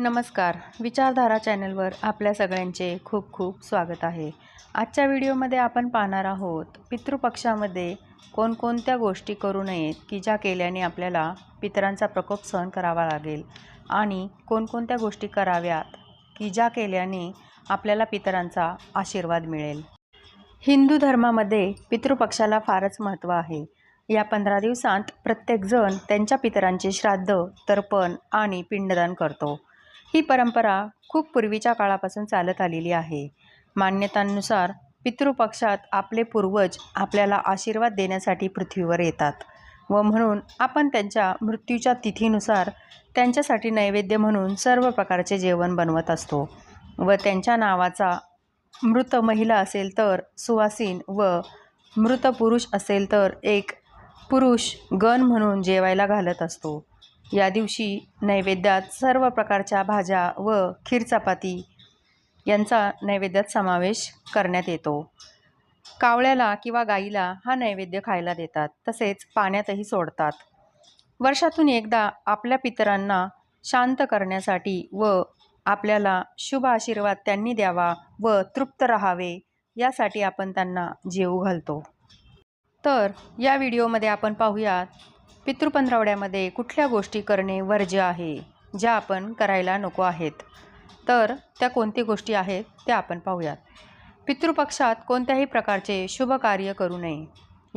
नमस्कार. विचारधारा चॅनलवर आपल्या सगळ्यांचे खूप खूप स्वागत आहे. आजच्या व्हिडिओमध्ये आपण पाहणार आहोत पितृपक्षामध्ये कोणकोणत्या गोष्टी करू नयेत की ज्या केल्याने आपल्याला पितरांचा प्रकोप सहन करावा लागेल आणि कोणकोणत्या गोष्टी कराव्यात की ज्या केल्याने आपल्याला पितरांचा आशीर्वाद मिळेल. हिंदू धर्मामध्ये पितृपक्षाला फारच महत्त्व आहे. या पंधरा दिवसांत प्रत्येकजण त्यांच्या पितरांचे श्राद्ध तर्पण आणि पिंडदान करतो. ही परंपरा खूप पूर्वीच्या काळापासून चालत आलेली आहे. मान्यतांनुसार पितृपक्षात आपले पूर्वज आपल्याला आशीर्वाद देण्यासाठी पृथ्वीवर येतात व म्हणून आपण त्यांच्या मृत्यूच्या तिथीनुसार त्यांच्यासाठी नैवेद्य म्हणून सर्व प्रकारचे जेवण बनवत असतो व त्यांच्या नावाचा मृत महिला असेल तर सुवासीन व मृत पुरुष असेल तर एक पुरुष गण म्हणून जेवायला घालत असतो. या दिवशी नैवेद्यात सर्व प्रकारच्या भाज्या व खीर चपाती यांचा नैवेद्यात समावेश करण्यात येतो. कावळ्याला किंवा गाईला हा नैवेद्य खायला देतात तसेच पाण्यातही सोडतात. वर्षातून एकदा आपल्या पितरांना शांत करण्यासाठी व आपल्याला शुभ आशीर्वाद त्यांनी द्यावा व तृप्त राहावे यासाठी आपण त्यांना जेवू घालतो. तर या व्हिडिओमध्ये आपण पाहूयात पितृपंधरवड्यामध्ये कुठल्या गोष्टी करणे वर्ज्य आहे ज्या आपण करायला नको आहेत? तर त्या कोणती गोष्टी आहेत त्या आपण पाहूयात. पितृपक्षात कोणत्याही प्रकारचे शुभ कार्य करू नये.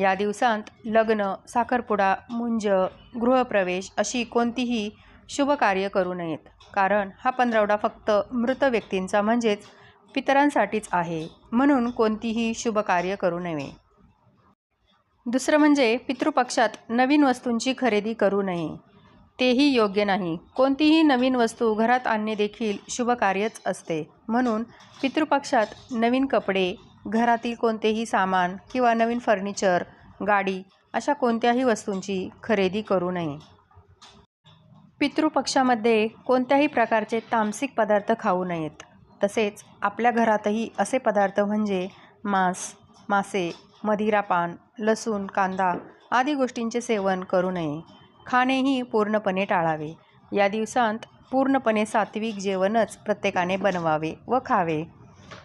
या दिवसांत लग्न साखरपुडा मुंज गृहप्रवेश अशी कोणतीही शुभ कार्य करू नयेत. कारण हा पंधरवडा फक्त मृत व्यक्तींचा म्हणजेच पितरांसाठीच आहे. म्हणून कोणतीही शुभ कार्य करू नये. दुसरं म्हणजे पितृपक्षात नवीन वस्तूंची खरेदी करू नये. तेही योग्य नाही. कोणतीही नवीन वस्तू घरात आणणे देखील शुभकार्यच असते. म्हणून पितृपक्षात नवीन कपडे घरातील कोणतेही सामान किंवा नवीन फर्निचर गाडी अशा कोणत्याही वस्तूंची खरेदी करू नये. पितृपक्षामध्ये कोणत्याही प्रकारचे तामसिक पदार्थ खाऊ नयेत. तसेच आपल्या घरातही असे पदार्थ म्हणजे मांस मासे मदिरापान लसूण कांदा आदी गोष्टींचे सेवन करू नये. खाणेही पूर्णपणे टाळावे. या दिवसांत पूर्णपणे सात्विक जेवणच प्रत्येकाने बनवावे व खावे.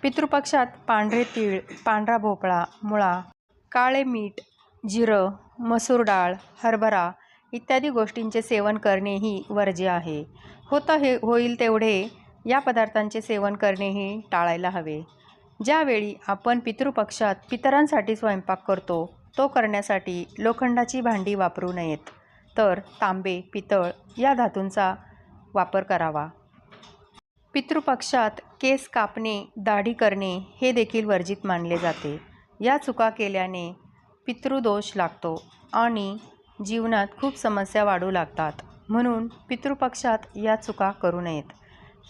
पितृपक्षात पांढरे तीळ पांढरा भोपळा मुळा काळे मीठ जिरं मसूर डाळ हरभरा इत्यादी गोष्टींचे सेवन करणेही वर्ज्य आहे. होतं हे होईल तेवढे या पदार्थांचे सेवन करणेही टाळायला हवे. ज्यावेळी आपण पितृपक्षात पितरांसाठी स्वयंपाक करतो तो करण्यासाठी लोखंडाची भांडी वापरू नयेत. तर तांबे पितळ या धातूंचा वापर करावा. पितृपक्षात केस कापणे दाढी करणे हे देखील वर्जित मानले जाते. या चुका केल्याने पितृदोष लागतो आणि जीवनात खूप समस्या वाढू लागतात. म्हणून पितृपक्षात या चुका करू नयेत.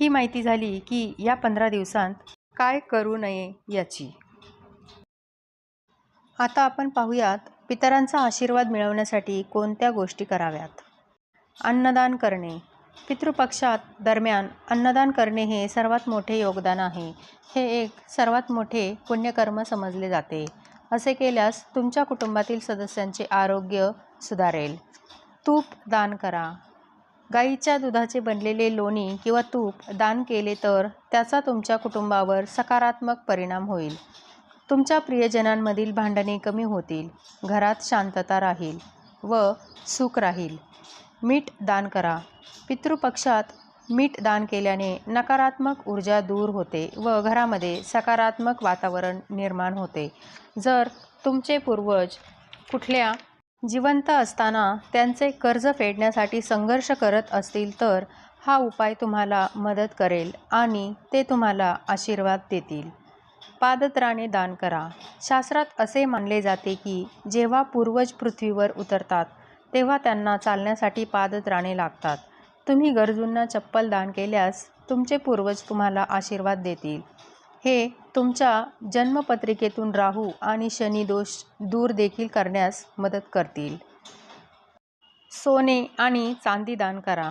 ही माहिती झाली की या पंधरा दिवसांत काय करू नये याची. आता आपण पाहूयात पितरांचा आशीर्वाद मिळवण्यासाठी कोणत्या गोष्टी कराव्यात. अन्नदान करणे. पितृपक्षात दरम्यान अन्नदान करणे हे सर्वात मोठे योगदान आहे. हे एक सर्वात मोठे पुण्यकर्म समजले जाते. असे केल्यास तुमच्या कुटुंबातील सदस्यांचे आरोग्य सुधारेल. तूप दान करा. गाईच्या दुधाचे बनलेले लोणी किंवा तूप दान केले तर त्याचा तुमच्या कुटुंबावर सकारात्मक परिणाम होईल. तुमच्या प्रियजनांमधील भांडणे कमी होतील घरात शांतता राहील व सुख राहील. मीठ दान करा. पितृपक्षात मीठ दान केल्याने नकारात्मक ऊर्जा दूर होते व घरामध्ये सकारात्मक वातावरण निर्माण होते. जर तुमचे पूर्वज कुठल्या जिवंत असताना त्यांचे कर्ज फेडण्यासाठी संघर्ष करत असतील तर हा उपाय तुम्हाला मदत करेल आणि ते तुम्हाला आशीर्वाद देतील. पादत्राणे दान करा. शास्त्रात असे मानले जाते की जेव्हा पूर्वज पृथ्वीवर उतरतात तेव्हा त्यांना चालण्यासाठी पादत्राणे लागतात. तुम्ही गरजूंना चप्पल दान केल्यास तुमचे पूर्वज तुम्हाला आशीर्वाद देतील. हे तुमच्या जन्मपत्रिकेतून राहू आणि शनिदोष दूर देखील करण्यास मदत करतील. सोने आणि चांदी दान करा.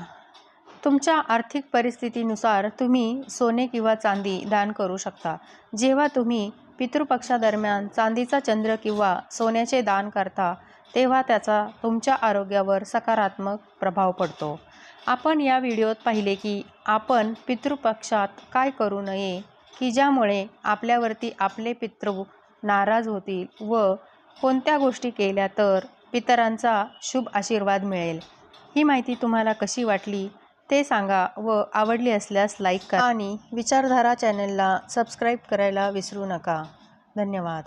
तुमच्या आर्थिक परिस्थितीनुसार तुम्ही सोने किंवा चांदी दान करू शकता. जेव्हा तुम्ही पितृपक्षादरम्यान चांदीचा चंद्र किंवा सोन्याचे दान करता तेव्हा त्याचा तुमच्या आरोग्यावर सकारात्मक प्रभाव पडतो. आपण या व्हिडिओत पाहिले की आपण पितृपक्षात काय करू नये की ज्यामुळे आपल्यावरती आपले पितृ नाराज होतील व कोणत्या गोष्टी केल्या तर पितरांचा शुभ आशीर्वाद मिळेल. ही माहिती तुम्हाला कशी वाटली ते सांगा व आवडली असल्यास लाईक करा. आणि विचारधारा चॅनलला सबस्क्राईब करायला विसरू नका. धन्यवाद.